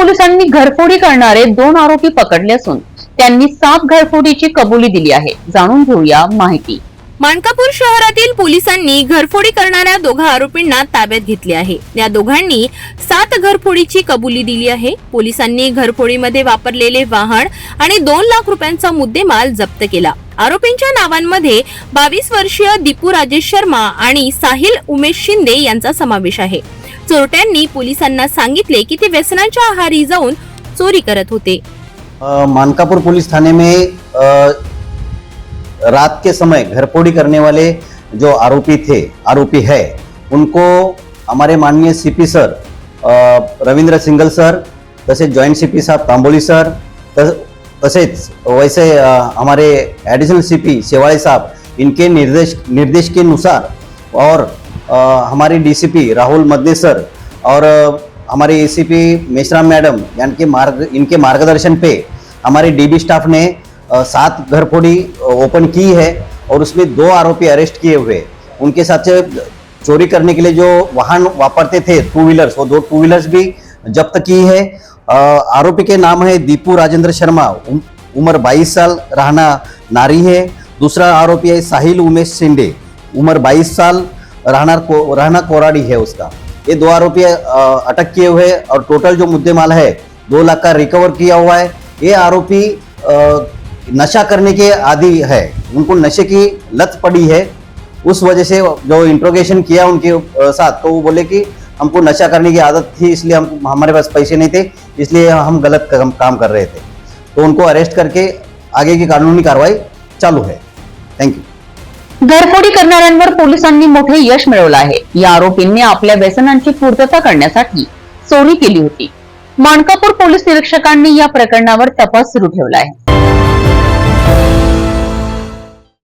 पोलिसांनी घरफोडी करणारे दोन आरोपी पकडले असून त्यांनी सात घरफोडीची कबुली दिली आहे. जाणून घेऊया माहिती. माणकापूर शहरातील पोलिसांनी घरफोडी करणाऱ्या दोघा आरोपींना ताब्यात घेतले आहे. या दोघांनी सात घरफोडीची कबुली दिली आहे. पोलिसांनी घरफोडीमध्ये वापरलेले वाहन आणि दोन लाख रुपयांचा मुद्देमाल जप्त केला. आरोपींच्या नावांमध्ये बावीस वर्षीय दीपू राजेश शर्मा आणि साहिल उमेश शिंदे यांचा समावेश आहे. चोरट्यांनी पोलिसांना सांगितले की ते व्यसनाच्या आहारी जाऊन चोरी करत होते. मानकापूर मानकापुर पुलिस थाने में रात के समय घरपोडी करने वाले जो आरोपी थे आरोपी है उनको हमारे माननीय CP sir Ravindra Singal sir तसेच जॉइंट सीपी साहब तांबोली सर तस तसेच वैसे हमारे एडिशनल सीपी शेवाळे साहब इनके निर्देश निर्देश के अनुसार और हमारे डीसीपी राहुल मद्दे सर और हमारे एसीपी मेश्राम मैडम यानी कि मार्ग, इनके मार्गदर्शन पे हमारे डीबी स्टाफ ने सात घरफोड़ी ओपन की है और उसमें दो आरोपी अरेस्ट किए हुए। उनके साथ से चोरी करने के लिए जो वाहन वापरते थे टू व्हीलर्स वो दो टू व्हीलर्स भी जब्त की है। आरोपी के नाम है दीपू राजेंद्र शर्मा, उम- उम्र 22 साल रहना नारी है। दूसरा आरोपी है साहिल उमेश शिंदे, उम्र 22 साल रहना को रहना कोराडी है उसका। ये दो आरोपी अटक किए हुए और टोटल जो मुद्देमाल है, दो लाख का रिकवर किया हुआ है। ये आरोपी नशा करने के आदि है। उनको नशे की लत पड़ी है। उस वजह से जो इंट्रोगेशन किया उनके साथ तो वो बोले कि हमको नशा करने की आदत थी, इसलिए हम हमारे पास पैसे नहीं थे, इसलिए हम गलत काम काम कर रहे थे। तो उनको अरेस्ट करके आगे की कानूनी कार्रवाई चालू है। थैंक यू घरफोडी करणाऱ्यांवर पोलिसांनी मोठे यश मिळवलं आहे. या आरोपींनी आपल्या व्यसनांची पूर्तता करण्यासाठी चोरी केली होती. माणकापूर पोलीस निरीक्षकांनी या प्रकरणावर तपास सुरू ठेवला आहे.